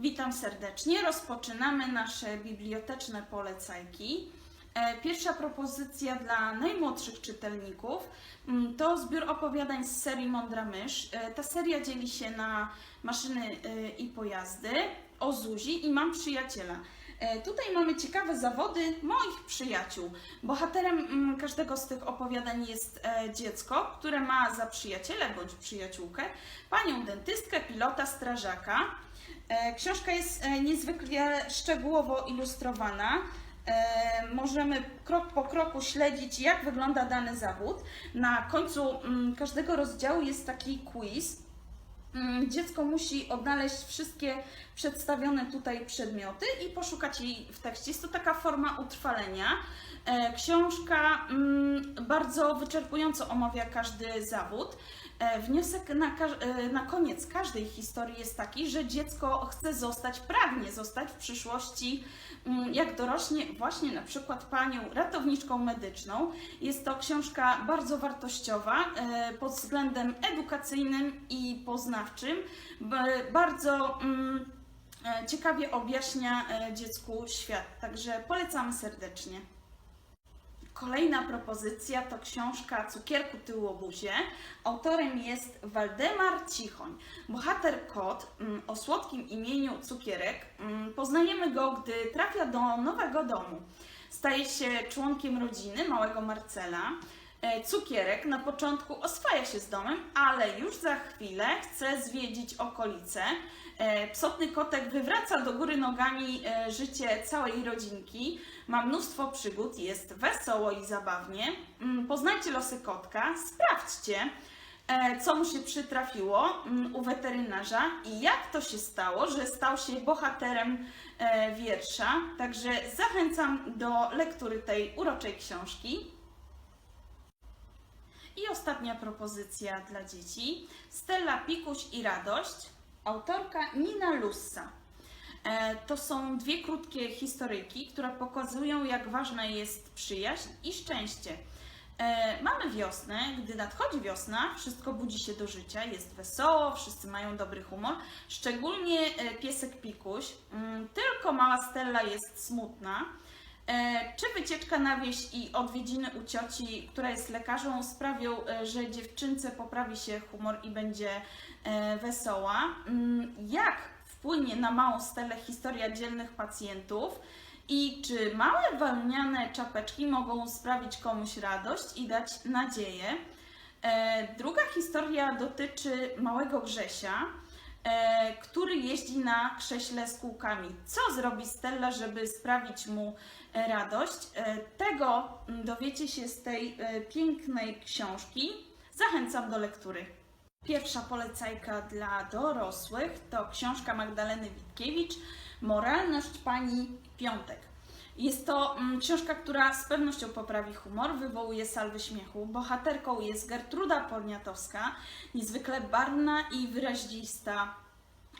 Witam serdecznie. Rozpoczynamy nasze biblioteczne polecajki. E, Pierwsza propozycja dla najmłodszych czytelników mm, to zbiór opowiadań z serii Mądra Mysz. E, Ta seria dzieli się na maszyny e, i pojazdy, o Zuzi i Mam przyjaciela. E, Tutaj mamy ciekawe zawody moich przyjaciół. Bohaterem mm, każdego z tych opowiadań jest e, dziecko, które ma za przyjaciela bądź przyjaciółkę panią dentystkę, pilota, strażaka. E, Książka jest niezwykle szczegółowo ilustrowana. Możemy krok po kroku śledzić, jak wygląda dany zawód. Na końcu mm, każdego rozdziału jest taki quiz. Mm, Dziecko musi odnaleźć wszystkie przedstawione tutaj przedmioty i poszukać jej w tekście. Jest to taka forma utrwalenia. E, Książka mm, bardzo wyczerpująco omawia każdy zawód. E, Wniosek na, e, na koniec każdej historii jest taki, że dziecko chce zostać, pragnie zostać w przyszłości, mm, jak dorośnie, właśnie na przykład panią ratowniczką medyczną. Jest to książka bardzo wartościowa e, pod względem edukacyjnym i poznawczym. Bardzo mm, ciekawie objaśnia dziecku świat, także polecamy serdecznie. Kolejna propozycja to książka Cukierku Tyłobuzie. Autorem jest Waldemar Cichoń. Bohater kot mm, o słodkim imieniu Cukierek. mm, Poznajemy go, gdy trafia do nowego domu. Staje się członkiem rodziny małego Marcela. E, Cukierek na początku oswaja się z domem, ale już za chwilę chce zwiedzić okolice. E, Psotny kotek wywraca do góry nogami e, życie całej rodzinki. Ma mnóstwo przygód, jest wesoło i zabawnie. Mm, Poznajcie losy kotka, sprawdźcie, co mu się przytrafiło mm, u weterynarza i jak to się stało, że stał się bohaterem wiersza. Także zachęcam do lektury tej uroczej książki. Ostatnia propozycja dla dzieci. Stella Pikuś i Radość. Autorka Nina Lussa. E, To są dwie krótkie historyjki, które pokazują, jak ważna jest przyjaźń i szczęście. E, Mamy wiosnę, gdy nadchodzi wiosna, wszystko budzi się do życia, jest wesoło, wszyscy mają dobry humor, szczególnie e, piesek Pikuś, Mm, tylko mała Stella jest smutna. E, Czy wycieczka na wieś i odwiedziny u cioci, która jest lekarzem, sprawią, e, że dziewczynce poprawi się humor i będzie e, wesoła? Mm, Jak wpłynie na małą Stelę historia dzielnych pacjentów? I czy małe wełniane czapeczki mogą sprawić komuś radość i dać nadzieję? Druga historia dotyczy małego Grzesia, który jeździ na krześle z kółkami. Co zrobi Stella, żeby sprawić mu e, radość? E, Tego mm, dowiecie się z tej e, pięknej książki. Zachęcam do lektury. Pierwsza polecajka dla dorosłych to książka Magdaleny Witkiewicz Moralność pani Piątek. Jest to mm, książka, która z pewnością poprawi humor, wywołuje salwy śmiechu. Bohaterką jest Gertruda Porniatowska, niezwykle barwna i wyrazista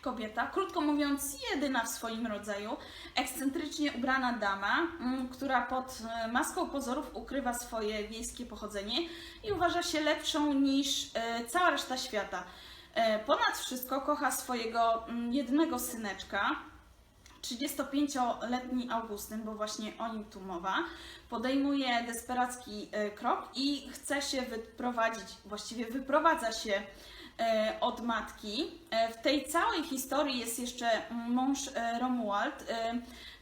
kobieta, krótko mówiąc, jedyna w swoim rodzaju, ekscentrycznie ubrana dama, mm, która pod e, maską pozorów ukrywa swoje wiejskie pochodzenie i uważa się lepszą niż e, cała reszta świata. E, Ponad wszystko kocha swojego mm, jednego syneczka, 35-letni Augustyn, bo właśnie o nim tu mowa, podejmuje desperacki e, krok i chce się wyprowadzić, właściwie wyprowadza się e, od matki. E, W tej całej historii jest jeszcze mąż Romuald,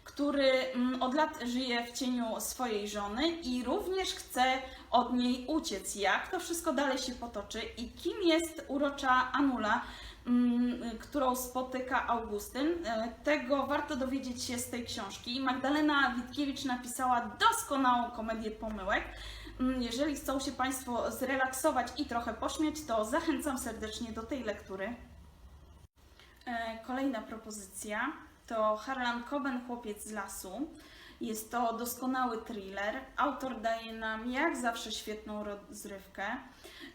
który mm, od lat żyje w cieniu swojej żony i również chce od niej uciec. Jak to wszystko dalej się potoczy i kim jest urocza Anula, którą spotyka Augustyn. E, Tego warto dowiedzieć się z tej książki. Magdalena Witkiewicz napisała doskonałą komedię pomyłek. Mm, Jeżeli chcą się Państwo zrelaksować i trochę pośmiać, to zachęcam serdecznie do tej lektury. E, Kolejna propozycja to Harlan Coben, Chłopiec z lasu. Jest to doskonały thriller. Autor daje nam jak zawsze świetną rozrywkę.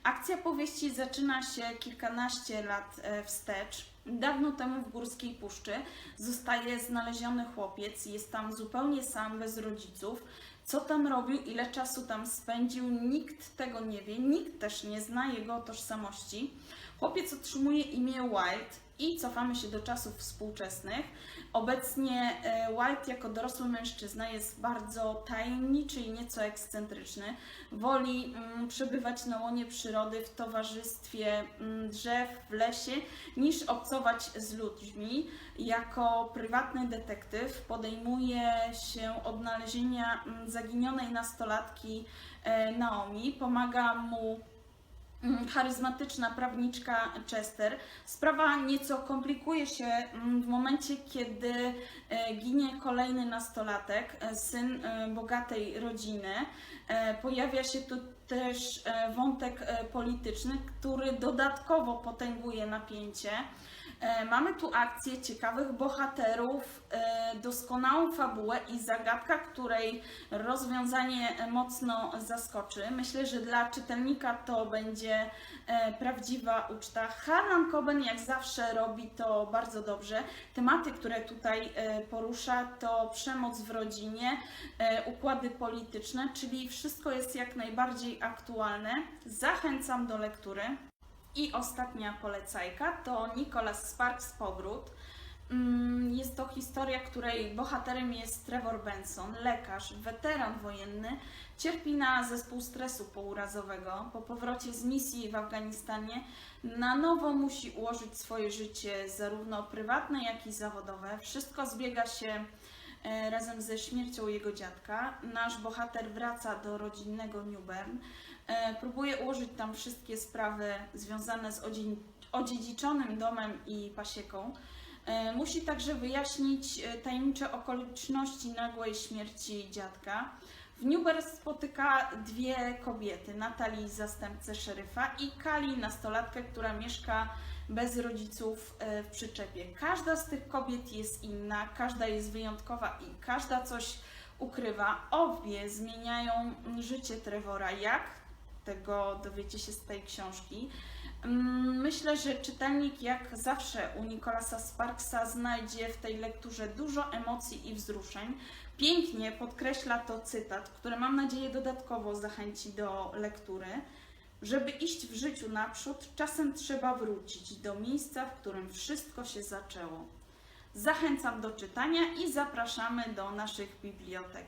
Akcja powieści zaczyna się kilkanaście lat e, wstecz. Dawno temu w Górskiej Puszczy zostaje znaleziony chłopiec. Jest tam zupełnie sam, bez rodziców. Co tam robił, ile czasu tam spędził, nikt tego nie wie, nikt też nie zna jego tożsamości. Chłopiec otrzymuje imię White i cofamy się do czasów współczesnych. Obecnie e, White jako dorosły mężczyzna jest bardzo tajemniczy i nieco ekscentryczny. Woli mm, przebywać na łonie przyrody w towarzystwie mm, drzew w lesie niż obcować z ludźmi. Jako prywatny detektyw podejmuje się odnalezienia mm, zaginionej nastolatki e, Naomi. Pomaga mu charyzmatyczna prawniczka Chester. Sprawa nieco komplikuje się mm, w momencie, kiedy e, ginie kolejny nastolatek, e, syn e, bogatej rodziny. Pojawia się tu też wątek polityczny, który dodatkowo potęguje napięcie. E, Mamy tu akcję ciekawych bohaterów, e, doskonałą fabułę i zagadka, której rozwiązanie mocno zaskoczy. Myślę, że dla czytelnika to będzie e, prawdziwa uczta. Harlan Coben jak zawsze robi to bardzo dobrze. Tematy, które tutaj porusza to przemoc w rodzinie, układy polityczne, czyli wszystko jest jak najbardziej aktualne. Zachęcam do lektury. I ostatnia polecajka to Nicholas Sparks Powrót. Mm, Jest to historia, której bohaterem jest Trevor Benson, lekarz, weteran wojenny, cierpi na zespół stresu pourazowego. Po powrocie z misji w Afganistanie na nowo musi ułożyć swoje życie, zarówno prywatne, jak i zawodowe. Wszystko zbiega się e, razem ze śmiercią jego dziadka. Nasz bohater wraca do rodzinnego New Bern. E, Próbuje ułożyć tam wszystkie sprawy związane z odzie- odziedziczonym domem i pasieką. E, Musi także wyjaśnić e, tajemnicze okoliczności nagłej śmierci dziadka. W Newber spotyka dwie kobiety, Natalii, zastępcę szeryfa i Kali, nastolatkę, która mieszka bez rodziców w przyczepie. Każda z tych kobiet jest inna, każda jest wyjątkowa i każda coś ukrywa. Obie zmieniają życie Trevora. Jak? Tego dowiecie się z tej książki. Mm, Myślę, że czytelnik jak zawsze u Nicolasa Sparksa znajdzie w tej lekturze dużo emocji i wzruszeń. Pięknie podkreśla to cytat, który mam nadzieję dodatkowo zachęci do lektury. Żeby iść w życiu naprzód, czasem trzeba wrócić do miejsca, w którym wszystko się zaczęło. Zachęcam do czytania i zapraszamy do naszych bibliotek.